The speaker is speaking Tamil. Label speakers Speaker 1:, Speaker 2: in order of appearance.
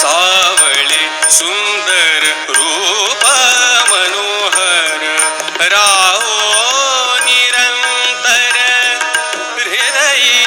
Speaker 1: सावळे सुंदर रूप मनोहर राहो निरंतर हृदय